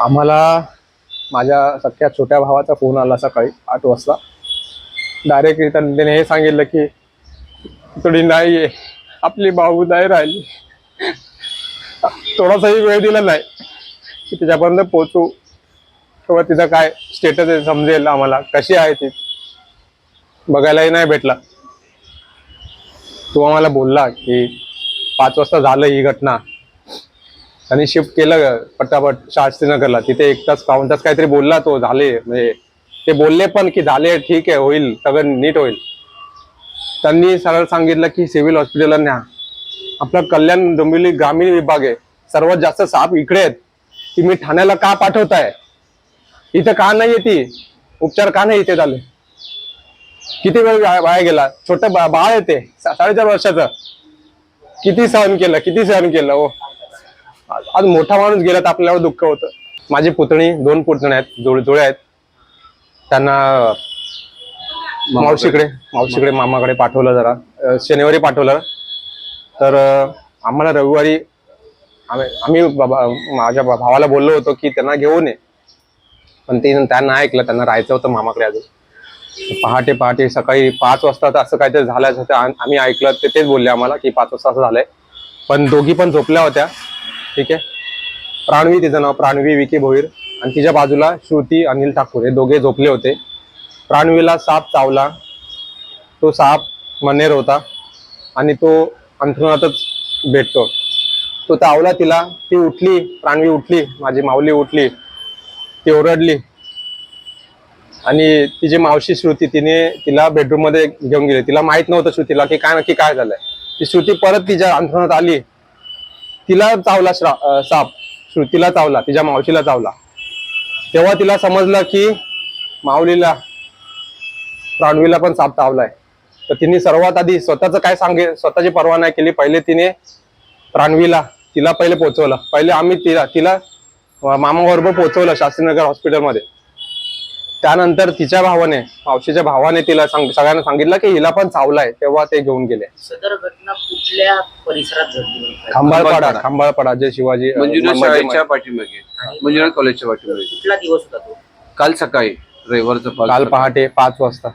आम्हाला माझ्या सख्या छोट्या भावाचा फोन आला सकाळी आठ वाजता. डायरेक्ट त्याने हे सांगितलं की थोडी नाही आहे. आपली भाऊ नाही राहिली. थोडासाही वेळ दिला नाही की तिच्यापर्यंत पोचू किंवा तिचा काय स्टेटस आहे समजेल आम्हाला कशी आहे ती. बघायलाही नाही भेटला. तो आम्हाला बोलला की पाच वाजता झालं ही घटना. आणि शिफ्ट केलं पटापट शास्त्रीनगरला तिथे एक तास पाऊन तास काहीतरी बोलला तो झाले. म्हणजे ते बोलले पण की झाले ठीक आहे होईल सगळं नीट होईल. त्यांनी सरळ सांगितलं की सिव्हिल हॉस्पिटलला न्या. आपला कल्याण डोंबिवली ग्रामीण विभाग आहे. सर्वात जास्त साप इकडे आहेत. तुम्ही ठाण्याला का पाठवताय? इथं का नाही ती उपचार का नाही इथे झाले? किती वेळ वाया गेला? छोटं बा बाळ येते साडेचार वर्षाचं. किती सहन केलं किती सहन केलं हो आज मोठा माणूस गेला तर आपल्यावर दुःख होतं. माझी पुतणी दोन पुतणे आहेत जोड जोडे आहेत. त्यांना मावशीकडे मावशीकडे मामाकडे पाठवलं जरा. शनिवारी पाठवलं. तर आम्हाला रविवारी आम्ही आम्ही बाबा माझ्या भावाला बोललो होतो की त्यांना घेऊन ये. पण ते त्यांना ऐकलं त्यांना राहायचं होतं मामाकडे अजून. पहाटे पहाटे सकाळी पाच वाजता तर असं काहीतरी आम- आम्ही ऐकलं ते तेच बोलले आम्हाला की पाच वाजता असं झालंय. पण दोघी पण झोपल्या होत्या. ठीक आहे? प्राणवी तिचं नाव प्राणवी विके भोईर. आणि तिच्या बाजूला श्रुती अनिल ठाकूर हे दोघे झोपले होते. प्राणवीला साप चावला. तो साप मनेर होता. आणि तो अंथरुणातच भेटतो. तो चावला तिला. ती उठली. प्राणवी उठली. माझी माऊली उठली. ती ओरडली. आणि तिची मावशी श्रुती तिने तिला बेडरूममध्ये घेऊन गेली. तिला माहीत नव्हतं श्रुतीला की काय नक्की काय झालंय. ती श्रुती परत तिच्या अंथरुणात आली. तिला चावला श्रा साप. श्रुतीला चावला तिच्या मावशीला चावला. तेव्हा तिला समजलं की माऊलीला प्राणवीला पण साप चावलाय. तर तिने सर्वात आधी स्वतःच काय सांगे स्वतःची पर्वा नाही केली. पहिले तिने प्राणवीला तिला पहिले पोहोचवलं पहिले आम्ही तिला तिला मामाबरोबर पोहोचवलं शास्त्रीनगर हॉस्पिटलमध्ये. त्यानंतर तिच्या भावाने मावशीच्या भावाने तिला सांग सगळ्यांना सांगितलं की हिला पण चावलाय तेव्हा ते घेऊन गेले. सदर घटना कुठल्या परिसरात घडली? खांबाळपाडा. खांबाळपाडा. जे शिवाजी मंजुनाथ शाळेच्या पाठीमागे. मंजुनाथ कॉलेजच्या पाठीमागे. कुठला दिवस होता तो? काल सकाळी रविवारचं काल पहाटे पाच वाजता.